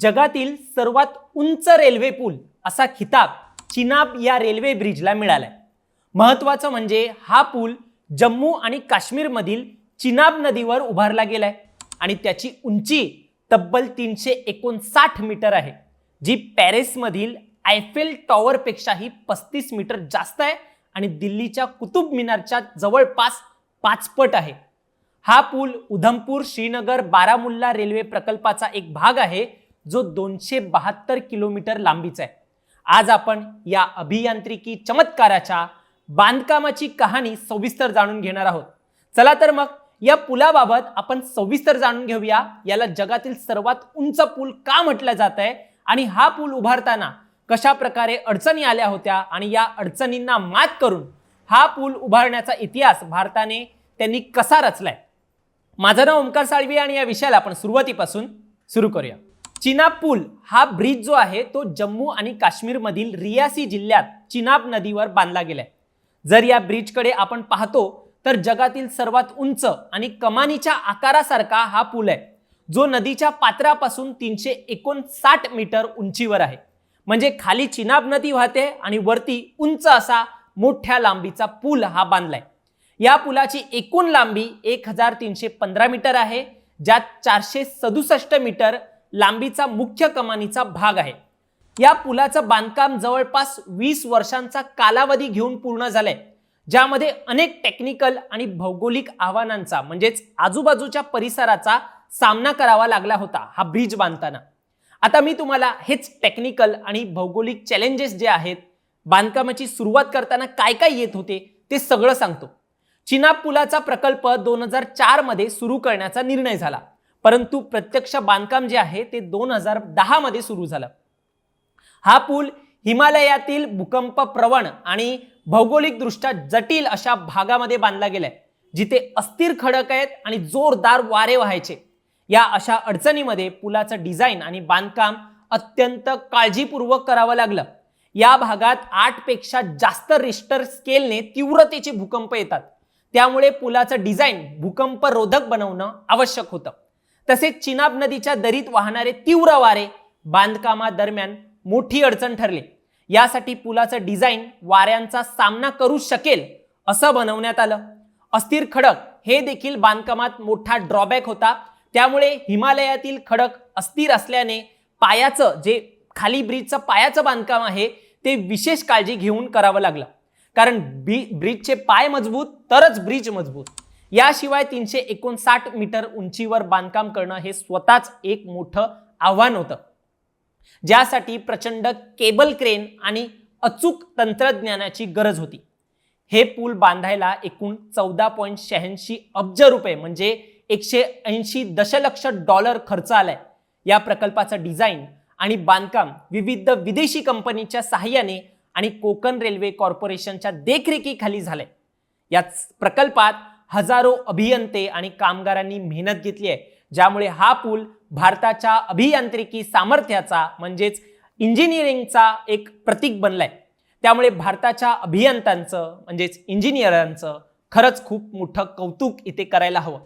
जगातील सर्वात उंच रेल्वे पूल असा खिताब चिनाब या रेल्वे ब्रिजला मिळालाय. महत्वाचं म्हणजे हा पूल जम्मू आणि काश्मीरमधील चिनाब नदीवर उभारला गेलाय आणि त्याची उंची तब्बल तीनशे एकोणसाठ मीटर आहे जी पॅरिसमधील आयफेल टॉवरपेक्षाही पस्तीस मीटर जास्त आहे आणि दिल्लीच्या कुतुब मिनारच्या जवळपास पाचपट आहे. हा पूल उधमपूर श्रीनगर बारामुल्ला रेल्वे प्रकल्पाचा एक भाग आहे जो दोनशे बहात्तर किलोमीटर लांबीचा आहे. आज आपण या अभियांत्रिकी चमत्काराच्या बांधकामाची कहाणी सविस्तर जाणून घेणार आहोत. चला तर मग या पुलाबाबत आपण सविस्तर जाणून घेऊया. याला जगातील सर्वात उंच पूल का म्हटलं जात आहे आणि हा पूल उभारताना कशा प्रकारे अडचणी आल्या होत्या आणि या अडचणींना मात करून हा पूल उभारण्याचा इतिहास भारताने त्यांनी कसा रचलाय? माझं नाव ओंकार साळवी आणि या विषयाला आपण सुरुवातीपासून सुरू करूया. चिनाब पूल हा ब्रिज जो आहे तो जम्मू आणि काश्मीरमधील रियासी जिल्ह्यात चिनाब नदीवर बांधला गेलाय. जर या ब्रिजकडे आपण पाहतो तर जगातील सर्वात उंच आणि कमानीच्या आकारासारखा हा पूल आहे. जो नदीच्या पात्रापासून तीनशे एकोणसाठ मीटर उंचीवर आहे. म्हणजे खाली चिनाब नदी वाहते आणि वरती उंच असा मोठ्या लांबीचा पूल हा बांधलाय. या पुलाची एकूण लांबी एक हजार तीनशे पंधरा मीटर आहे ज्यात चारशे सदुसष्ट मीटर लांबीचा मुख्य कमानीचा भाग आहे. या पुलाचं बांधकाम जवळपास वीस वर्षांचा कालावधी घेऊन पूर्ण झालंय. ज्यामध्ये अनेक टेक्निकल आणि भौगोलिक आव्हानांचा म्हणजेच आजूबाजूच्या परिसराचा सामना करावा लागला होता हा ब्रिज बांधताना. आता मी तुम्हाला हेच टेक्निकल आणि भौगोलिक चॅलेंजेस जे आहेत बांधकामाची सुरुवात करताना काय काय येत होते ते सगळं सांगतो. चिनाब पुलाचा प्रकल्प दोन हजार चारमध्ये सुरू करण्याचा निर्णय झाला. परंतु प्रत्यक्ष बांधकाम जे आहे ते दोन हजार दहा मध्ये सुरू झालं. हा पूल हिमालयातील भूकंप प्रवण आणि भौगोलिकदृष्ट्या जटिल अशा भागामध्ये बांधला गेलाय जिथे अस्थिर खडक आहेत आणि जोरदार वारे व्हायचे. या अशा अडचणीमध्ये पुलाचं डिझाईन आणि बांधकाम अत्यंत काळजीपूर्वक करावं लागलं. या भागात आठपेक्षा जास्त रिस्टर स्केलने तीव्रतेचे भूकंप येतात. त्यामुळे पुलाचं डिझाईन भूकंपरोधक बनवणं आवश्यक होतं. तसेच चिनाब नदीच्या दरीत वाहणारे तीव्र वारे बांधकामादरम्यान मोठी अडचण ठरले. यासाठी पुलाचं डिझाईन वाऱ्यांचा सामना करू शकेल असं बनवण्यात आलं. अस्थिर खडक हे देखील बांधकामात मोठा ड्रॉबॅक होता. त्यामुळे हिमालयातील खडक अस्थिर असल्याने पायाचं जे खाली ब्रिजचं पायाचं बांधकाम आहे ते विशेष काळजी घेऊन करावं लागलं. कारण बी ब्रिजचे पाय मजबूत तरच ब्रिज मजबूत. याशिवाय तीनशे एकोणसाठ मीटर उंचीवर बांधकाम करणं हे स्वतःच एक मोठं आव्हान होतं. ज्यासाठी प्रचंड केबल क्रेन आणि अचूक तंत्रज्ञानाची गरज होती. हे पूल बांधायला एकूण चौदा पॉईंट शहाऐंशी अब्ज रुपये म्हणजे एकशे ऐंशी दशलक्ष डॉलर खर्च आलाय. या प्रकल्पाचं डिझाईन आणि बांधकाम विविध विदेशी कंपनीच्या सहाय्याने आणि कोकण रेल्वे कॉर्पोरेशनच्या देखरेखीखाली झालंय. या प्रकल्पात हजारो अभियंते आणि कामगारांनी मेहनत घेतली आहे. ज्यामुळे हा पूल भारताच्या अभियांत्रिकी सामर्थ्याचा म्हणजेच इंजिनिअरिंगचा एक प्रतीक बनलाय. त्यामुळे भारताच्या अभियंत्यांचं म्हणजेच इंजिनियरांचं खरंच खूप मोठं कौतुक इथे करायला हवं.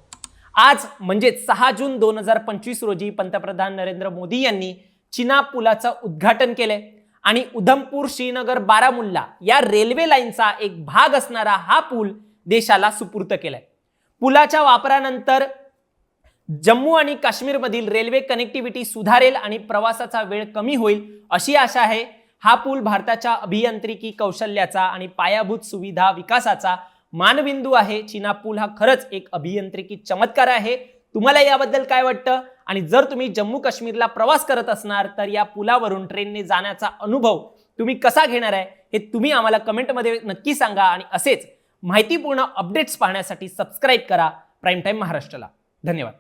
आज म्हणजेच सहा जून दोन हजार पंचवीस रोजी पंतप्रधान नरेंद्र मोदी यांनी चिना पुलाचं उद्घाटन केलंय. आणि उधमपूर श्रीनगर बारामुल्ला या रेल्वे लाईनचा एक भाग असणारा हा पूल देशाला सुपूर्त केलाय. पुलाच्या वापरानंतर जम्मू आणि काश्मीरमधील रेल्वे कनेक्टिव्हिटी सुधारेल आणि प्रवासाचा वेळ कमी होईल अशी आशा आहे. हा पूल भारताच्या अभियांत्रिकी कौशल्याचा आणि पायाभूत सुविधा विकासाचा मानबिंदू आहे. चीना पूल हा खरंच एक अभियांत्रिकी चमत्कार आहे. तुम्हाला याबद्दल काय वाटतं? आणि जर तुम्ही जम्मू काश्मीरला प्रवास करत असणार तर या पुलावरून ट्रेनने जाण्याचा अनुभव तुम्ही कसा घेणार आहे हे तुम्ही आम्हाला कमेंटमध्ये नक्की सांगा. आणि असेच माहितीपूर्ण अपडेट्स पाहण्यासाठी सबस्क्राईब करा. प्राईम टाईम महाराष्ट्राला. धन्यवाद.